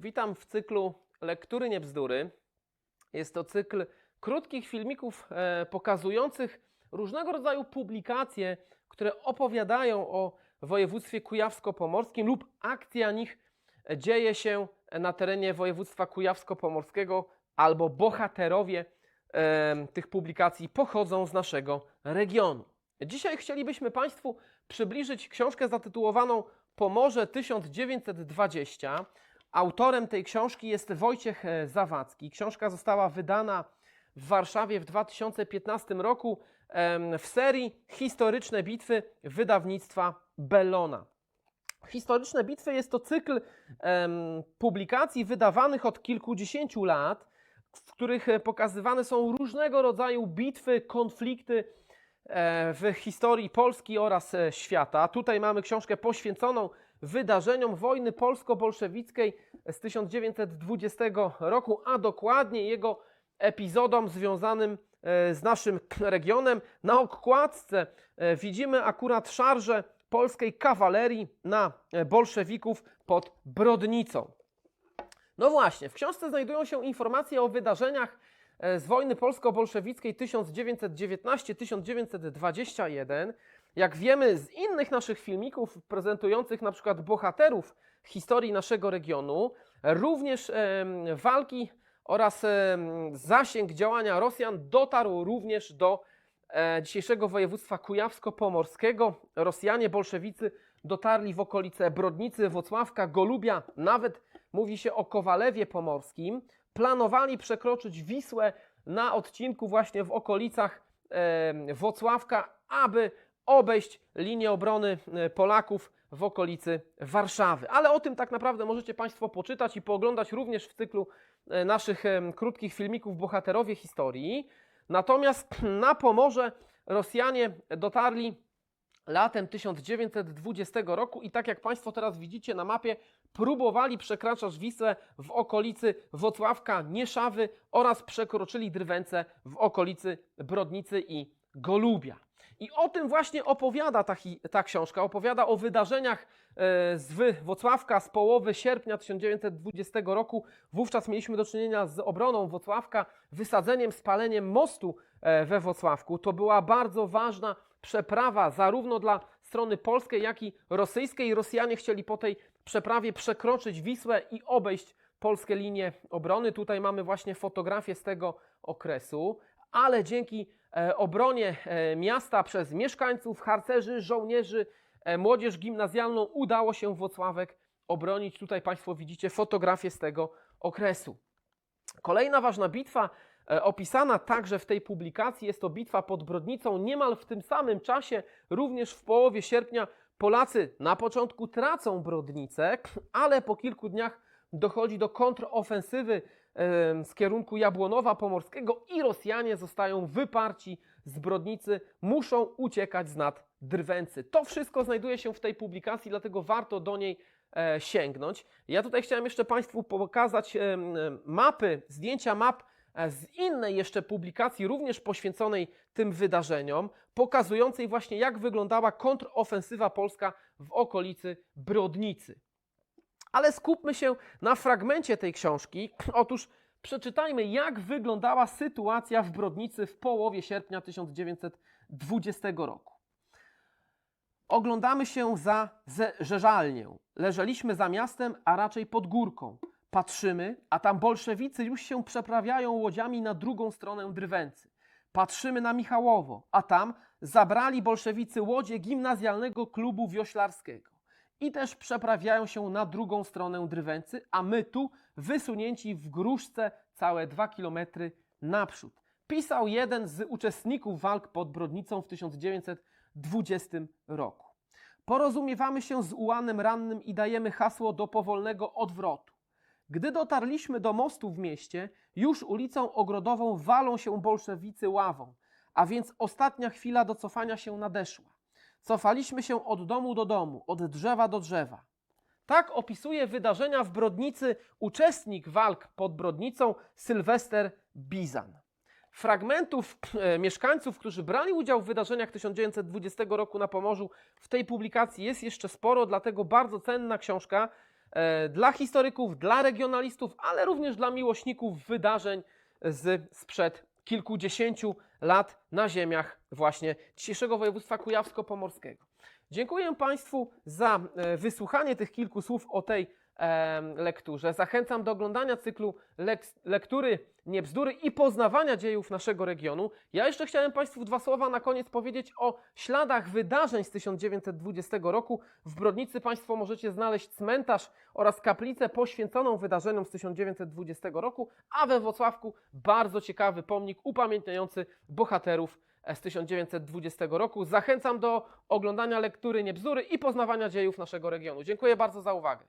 Witam w cyklu Lektury nie bzdury. Jest to cykl krótkich filmików e, pokazujących różnego rodzaju publikacje, które opowiadają o województwie kujawsko-pomorskim lub akcja nich dzieje się na terenie województwa kujawsko-pomorskiego albo bohaterowie e, tych publikacji pochodzą z naszego regionu. Dzisiaj chcielibyśmy Państwu przybliżyć książkę zatytułowaną Pomorze 1920. Autorem tej książki jest Wojciech e, Zawadzki. Książka została wydana w Warszawie w 2015 roku w serii Historyczne bitwy wydawnictwa Bellona. Historyczne bitwy jest to cykl publikacji wydawanych od kilkudziesięciu lat, w których e, pokazywane są różnego rodzaju bitwy, konflikty w historii Polski oraz e, świata. Tutaj mamy książkę poświęconą wydarzeniom wojny polsko-bolszewickiej z 1920 roku, a dokładnie jego epizodom związanym e, z naszym regionem. Na okładce e, widzimy akurat szarże polskiej kawalerii na e, bolszewików pod Brodnicą. No właśnie, w książce znajdują się informacje o wydarzeniach e, z wojny polsko-bolszewickiej 1919-1921. Jak wiemy z innych naszych filmików prezentujących na przykład bohaterów historii naszego regionu, również walki oraz zasięg działania Rosjan dotarł również do e, dzisiejszego województwa kujawsko-pomorskiego. Rosjanie, bolszewicy dotarli w okolice Brodnicy, Wocławka, Golubia, nawet mówi się o Kowalewie Pomorskim. Planowali przekroczyć Wisłę na odcinku właśnie w okolicach Wocławka, aby obejść linię obrony e, Polaków w okolicy Warszawy. Ale o tym tak naprawdę możecie Państwo poczytać i pooglądać również w cyklu e, naszych krótkich filmików Bohaterowie Historii. Natomiast na Pomorze Rosjanie dotarli latem 1920 roku i tak jak Państwo teraz widzicie na mapie, próbowali przekraczać Wisłę w okolicy Wocławka, Nieszawy oraz przekroczyli Drwęce w okolicy Brodnicy i Golubia. I o tym właśnie opowiada ta, ta książka. Opowiada o wydarzeniach e, z Wocławka z połowy sierpnia 1920 roku. Wówczas mieliśmy do czynienia z obroną Wocławka, wysadzeniem, spaleniem mostu e, we Wocławku. To była bardzo ważna przeprawa zarówno dla strony polskiej, jak i rosyjskiej. Rosjanie chcieli po tej przeprawie przekroczyć Wisłę i obejść polskie linie obrony. Tutaj mamy właśnie fotografię z tego okresu, ale dzięki e, obronie e, miasta przez mieszkańców, harcerzy, żołnierzy, e, młodzież gimnazjalną udało się Wocławek obronić. Tutaj Państwo widzicie fotografię z tego okresu. Kolejna ważna bitwa, opisana także w tej publikacji, jest to bitwa pod Brodnicą. Niemal w tym samym czasie, również w połowie sierpnia, Polacy na początku tracą Brodnicę, ale po kilku dniach dochodzi do kontrofensywy z kierunku Jabłonowa Pomorskiego i Rosjanie zostają wyparci z Brodnicy, muszą uciekać z nad Drwęcy. To wszystko znajduje się w tej publikacji, dlatego warto do niej e, sięgnąć. Ja tutaj chciałem jeszcze Państwu pokazać mapy, zdjęcia map e, z innej jeszcze publikacji, również poświęconej tym wydarzeniom, pokazującej właśnie jak wyglądała kontrofensywa polska w okolicy Brodnicy. Ale skupmy się na fragmencie tej książki. Otóż przeczytajmy, jak wyglądała sytuacja w Brodnicy w połowie sierpnia 1920 roku. Oglądamy się za ze- żeżalnię. Leżeliśmy za miastem, a raczej pod górką. Patrzymy, a tam bolszewicy już się przeprawiają łodziami na drugą stronę Drwęcy. Patrzymy na Michałowo, a tam zabrali bolszewicy łodzie gimnazjalnego klubu wioślarskiego. I też przeprawiają się na drugą stronę Drwęcy, a my tu wysunięci w gruszce całe dwa kilometry naprzód. Pisał jeden z uczestników walk pod Brodnicą w 1920 roku. Porozumiewamy się z ułanem rannym i dajemy hasło do powolnego odwrotu. Gdy dotarliśmy do mostu w mieście, już ulicą ogrodową walą się bolszewicy ławą, a więc ostatnia chwila do cofania się nadeszła. Cofaliśmy się od domu do domu, od drzewa do drzewa. Tak opisuje wydarzenia w Brodnicy uczestnik walk pod Brodnicą Sylwester Bizan. Fragmentów e, mieszkańców, którzy brali udział w wydarzeniach 1920 roku na Pomorzu, w tej publikacji jest jeszcze sporo, dlatego bardzo cenna książka. E, dla historyków, dla regionalistów, ale również dla miłośników wydarzeń z sprzed kilkudziesięciu lat na ziemiach właśnie dzisiejszego województwa kujawsko-pomorskiego. Dziękuję Państwu za e, wysłuchanie tych kilku słów o tej lekturze. Zachęcam do oglądania cyklu lek- lektury, nie bzdury i poznawania dziejów naszego regionu. Ja jeszcze chciałem Państwu dwa słowa na koniec powiedzieć o śladach wydarzeń z 1920 roku. W Brodnicy Państwo możecie znaleźć cmentarz oraz kaplicę poświęconą wydarzeniom z 1920 roku, a we Wrocławku bardzo ciekawy pomnik upamiętniający bohaterów z 1920 roku. Zachęcam do oglądania lektury nie bzdury i poznawania dziejów naszego regionu. Dziękuję bardzo za uwagę.